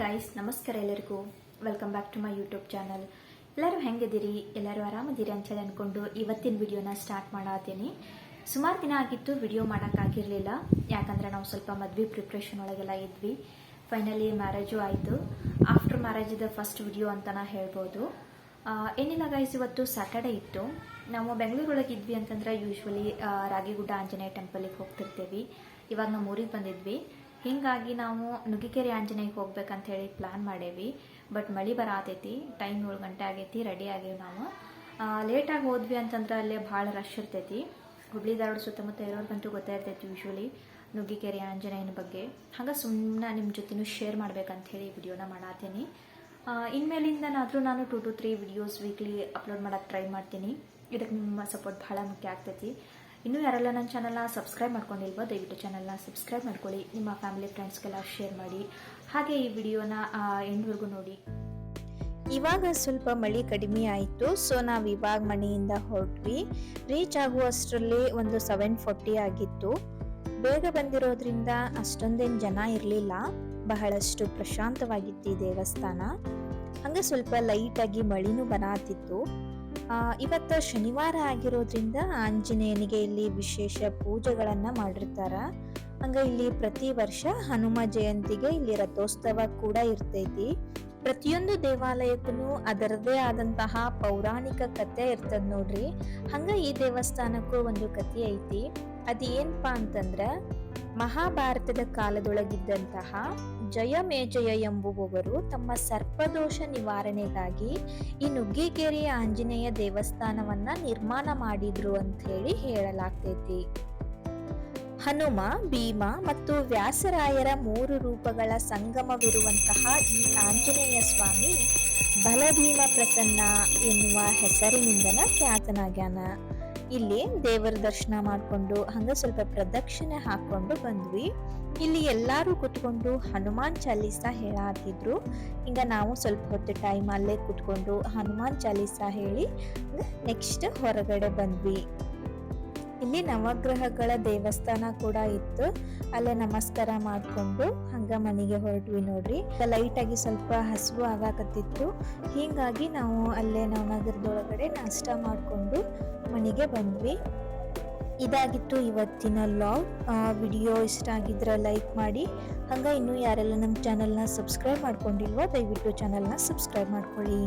Guys ನಮಸ್ಕಾರ ಎಲ್ಲರಿಗೂ. Welcome back to my YouTube channel ಎಲ್ಲರೂ ಹೆಂಗಿದ್ದೀರಿ? ಎಲ್ಲರೂ ಆರಾಮದಿರಿ ಅಂತೇಳಿ ಅಂದ್ಕೊಂಡು ಇವತ್ತಿನ ವಿಡಿಯೋನ ಸ್ಟಾರ್ಟ್ ಮಾಡತ್ತೀನಿ ಸುಮಾರು ದಿನ ಆಗಿತ್ತು ವಿಡಿಯೋ ಮಾಡೋಕ್ಕಾಗಿರಲಿಲ್ಲ ಯಾಕಂದರೆ ನಾವು ಸ್ವಲ್ಪ ಮದ್ವೆ ಪ್ರಿಪ್ರೇಷನ್ ಒಳಗೆಲ್ಲ ಇದ್ವಿ. ಫೈನಲಿ ಮ್ಯಾರೇಜು ಆಯಿತು. ಆಫ್ಟರ್ ಮ್ಯಾರೇಜಿದ ಫಸ್ಟ್ ವಿಡಿಯೋ ಅಂತಲೇ ಹೇಳ್ಬೋದು. ಏನಿಲ್ಲ ಗೈಸ್ ಇವತ್ತು ಸ್ಯಾಟರ್ಡೆ ಇತ್ತು. ನಾವು ಬೆಂಗಳೂರೊಳಗೆ ಇದ್ವಿ ಅಂತಂದ್ರೆ ಯೂಶ್ವಲಿ ರಾಗಿಗುಡ್ಡ ಆಂಜನೇಯ ಟೆಂಪಲಿಗೆ ಹೋಗ್ತಿರ್ತೀವಿ. ಇವಾಗ ನಾವು ಊರಿಗೆ ಬಂದಿದ್ವಿ. ಹೀಗಾಗಿ ನಾವು ನುಗ್ಗಿಕೆರೆ ಆಂಜನೇಯಕ್ಕೆ ಹೋಗ್ಬೇಕಂತ ಹೇಳಿ ಪ್ಲಾನ್ ಮಾಡೇವಿ. ಬಟ್ ಮಳೆ ಬರಾತೈತಿ ಟೈಮ್ ಏಳು ಗಂಟೆ ಆಗೈತಿ ರೆಡಿ ಆಗೇವಿ ನಾವು. ಲೇಟಾಗಿ ಹೋದ್ವಿ ಅಂತಂದ್ರೆ ಅಲ್ಲೇ ಭಾಳ ರಶ್ ಇರ್ತೈತಿ. ಹುಬ್ಳಿ ಧಾರವಾಡ ಸುತ್ತಮುತ್ತ ಇರೋರ್ಗಂತೂ ಗೊತ್ತೇ ಇರ್ತೈತಿ ಯೂಶ್ವಲಿ ನುಗ್ಗಿಕೆರೆ, ಆಂಜನೇಯನ ಬಗ್ಗೆ. ಹಾಗೆ ಸುಮ್ಮನೆ ನಿಮ್ಮ ಜೊತೆನೂ ಶೇರ್ ಮಾಡ್ಬೇಕಂತ ಹೇಳಿ ವಿಡಿಯೋನ ಮಾಡತ್ತೀನಿ ಇನ್ಮೇಲಿಂದನಾದರೂ ನಾನು two two three videos weekly upload ಮಾಡೋಕ್ಕೆ ಟ್ರೈ ಮಾಡ್ತೀನಿ. ಇದಕ್ಕೆ ನಿಮ್ಮ ಸಪೋರ್ಟ್ ಭಾಳ ಮುಖ್ಯ ಆಗ್ತೈತಿ. ಇನ್ನೂ ಯಾರೆಲ್ಲ ನನ್ನ ಚಾನಲ್ನ ಸಬ್ಸ್ಕ್ರೈಬ್ ಮಾಡ್ಕೊಂಡಿಲ್ವೋ, ದಯವಿಟ್ಟು ಚಾನಲ್ನ ಸಬ್ಸ್ಕ್ರೈಬ್ ಮಾಡ್ಕೊಳ್ಳಿ. ನಿಮ್ಮ ಫ್ಯಾಮಿಲಿ ಫ್ರೆಂಡ್ಸ್ಗೆಲ್ಲ ಶೇರ್ ಮಾಡಿ. ಹಾಗೆ ಈ ವಿಡಿಯೋನ ಎಂಡ್ವರೆಗೂ ನೋಡಿ. ಇವಾಗ ಸ್ವಲ್ಪ ಮಳೆ ಕಡಿಮೆ ಆಯಿತು. ಸೊ ನಾವು ಇವಾಗ ಮನೆಯಿಂದ ಹೊರಟ್ವಿ. ರೀಚ್ ಆಗುವಷ್ಟರಲ್ಲಿ ಒಂದು ಸೆವೆನ್ ಫೋರ್ಟಿ ಆಗಿತ್ತು. ಬೇಗ ಬಂದಿರೋದ್ರಿಂದ ಅಷ್ಟೊಂದೇನು ಜನ ಇರಲಿಲ್ಲ. ಬಹಳಷ್ಟು ಪ್ರಶಾಂತವಾಗಿತ್ತು ಈ ದೇವಸ್ಥಾನ. ಹಂಗೆ ಸ್ವಲ್ಪ ಲೈಟಾಗಿ ಮಳಿನೂ ಬರಾತಿತ್ತು. ಇವತ್ತು ಶನಿವಾರ ಆಗಿರೋದ್ರಿಂದ ಆಂಜನೇಯನಿಗೆ ಇಲ್ಲಿ ವಿಶೇಷ ಪೂಜೆಗಳನ್ನು ಮಾಡಿರ್ತಾರ. ಹಂಗ ಇಲ್ಲಿ ಪ್ರತಿ ವರ್ಷ ಹನುಮ ಜಯಂತಿಗೆ ಇಲ್ಲಿ ರಥೋತ್ಸವ ಕೂಡ ಇರ್ತೈತಿ. ಪ್ರತಿಯೊಂದು ದೇವಾಲಯಕ್ಕೂ ಅದರದೇ ಆದಂತಹ ಪೌರಾಣಿಕ ಕತೆ ಇರ್ತದ ನೋಡ್ರಿ. ಹಂಗ ಈ ದೇವಸ್ಥಾನಕ್ಕೂ ಒಂದು ಕತೆ ಐತಿ. ಅದೇನಪ್ಪಾ ಅಂತಂದ್ರ ಮಹಾಭಾರತದ ಕಾಲದೊಳಗಿದ್ದಂತಹ ಜಯಮೇಜಯ ಎಂಬುವವರು ತಮ್ಮ ಸರ್ಪದೋಷ ನಿವಾರಣೆಗಾಗಿ ಈ ನುಗ್ಗಿಗೇರಿ ಆಂಜನೇಯ ದೇವಸ್ಥಾನವನ್ನ ನಿರ್ಮಾಣ ಮಾಡಿದ್ರು ಅಂತ ಹೇಳಿ ಹೇಳಲಾಗ್ತೈತಿ. ಹನುಮ, ಭೀಮ ಮತ್ತು ವ್ಯಾಸರಾಯರ ಮೂರು ರೂಪಗಳ ಸಂಗಮವಿರುವಂತಹ ಈ ಆಂಜನೇಯ ಸ್ವಾಮಿ ಬಲಭೀಮ ಪ್ರಸನ್ನ ಎನ್ನುವ ಹೆಸರಿನಿಂದನ ಖ್ಯಾತನಾಗ್ಯಾನ. ಇಲ್ಲಿ ದೇವರ ದರ್ಶನ ಮಾಡಿಕೊಂಡು ಹಂಗ ಸ್ವಲ್ಪ ಪ್ರದಕ್ಷಿಣೆ ಹಾಕೊಂಡು ಬಂದ್ವಿ. ಇಲ್ಲಿ ಎಲ್ಲಾರು ಕುತ್ಕೊಂಡು ಹನುಮಾನ್ ಚಾಲೀಸ ಹೇಳಾತಿದ್ರು. ಹಿಂಗ ನಾವು ಸ್ವಲ್ಪ ಹೊತ್ತು ಟೈಮ್ ಅಲ್ಲೇ ಕುತ್ಕೊಂಡು ಹನುಮಾನ್ ಚಾಲೀಸ ಹೇಳಿ ನೆಕ್ಸ್ಟ್ ಹೊರಗಡೆ ಬಂದ್ವಿ. ಇಲ್ಲಿ ನವಗ್ರಹಗಳ ದೇವಸ್ಥಾನ ಕೂಡ ಇತ್ತು. ಅಲ್ಲೇ ನಮಸ್ಕಾರ ಮಾಡಿಕೊಂಡು ಹಂಗ ಮನೆಗೆ ಹೊರಟ್ವಿ ನೋಡ್ರಿ. ಲೈಟ್ ಆಗಿ ಸ್ವಲ್ಪ ಹಸಿವು ಆಗಾಕತ್ತಿತ್ತು. ಹೀಗಾಗಿ ನಾವು ಅಲ್ಲೇ ನವನಗರದೊಳಗಡೆ ನಾಷ್ಟ ಮಾಡಿಕೊಂಡು ಮನೆಗೆ ಬಂದ್ವಿ. ಇದಾಗಿತ್ತು ಇವತ್ತಿನ ಲಾಗ್ ವಿಡಿಯೋ ಇಷ್ಟ ಆಗಿದ್ರೆ ಲೈಕ್ ಮಾಡಿ. ಹಂಗೆ ಇನ್ನೂ ಯಾರೆಲ್ಲ ನಮ್ಮ ಚಾನಲ್ನ ಸಬ್ಸ್ಕ್ರೈಬ್ ಮಾಡ್ಕೊಂಡಿಲ್ವೋ ದಯವಿಟ್ಟು ಚಾನಲ್ನ ಸಬ್ಸ್ಕ್ರೈಬ್ ಮಾಡ್ಕೊಳ್ಳಿ.